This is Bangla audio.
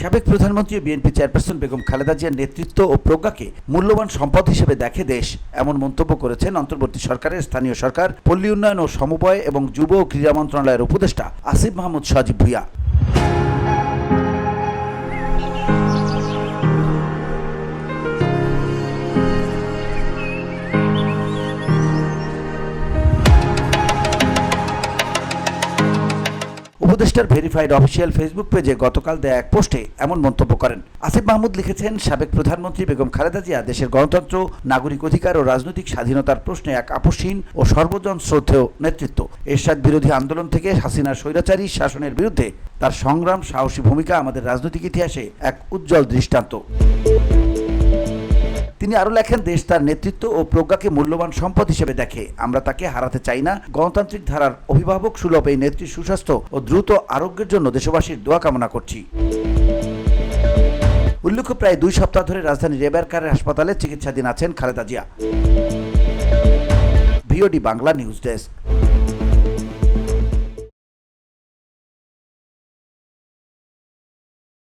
সাবেক প্রধানমন্ত্রী বিএনপি চেয়ারপারসন বেগম খালেদা জিয়ার নেতৃত্ব ও প্রজ্ঞাকে মূল্যবান সম্পদ হিসেবে দেখে দেশ, এমন মন্তব্য করেছেন অন্তর্বর্তী সরকারের স্থানীয় সরকার, পল্লী উন্নয়ন ও সমবায় এবং যুব ও ক্রীড়া মন্ত্রণালয়ের উপদেষ্টা আসিফ মাহমুদ সজীব ভুইয়া। উপদেষ্টার ভেরিফাইড অফিসিয়াল ফেসবুক পেজে গতকাল দেয়া এক পোস্টে এমন মন্তব্য করেন। আসিফ মাহমুদ লিখেছেন, সাবেক প্রধানমন্ত্রী বেগম খালেদা জিয়া দেশের গণতন্ত্র, নাগরিক অধিকার ও রাজনৈতিক স্বাধীনতার প্রশ্নে এক আপসহীন ও সর্বজন শ্রদ্ধেয় নেতৃত্ব। এরশাদ বিরোধী আন্দোলন থেকে হাসিনার স্বৈরাচারী শাসনের বিরুদ্ধে তার সংগ্রাম, সাহসী ভূমিকা আমাদের রাজনৈতিক ইতিহাসে এক উজ্জ্বল দৃষ্টান্ত। তিনি আরও লেখেন, দেশ তার নেতৃত্ব ও প্রজ্ঞাকে মূল্যবান সম্পদ হিসেবে দেখে। আমরা তাকে হারাতে চাই না। গণতান্ত্রিক ধারার অভিভাবক সুলভ এই নেত্রীর সুস্বাস্থ্য ও দ্রুত আরোগ্যের জন্য দেশবাসীর দোয়া কামনা করছি। উল্লেখ্য, প্রায় দুই সপ্তাহ ধরে রাজধানীর রেবারকারের হাসপাতালে চিকিৎসাধীন আছেন Khaleda Zia. VOD Bangla news desk.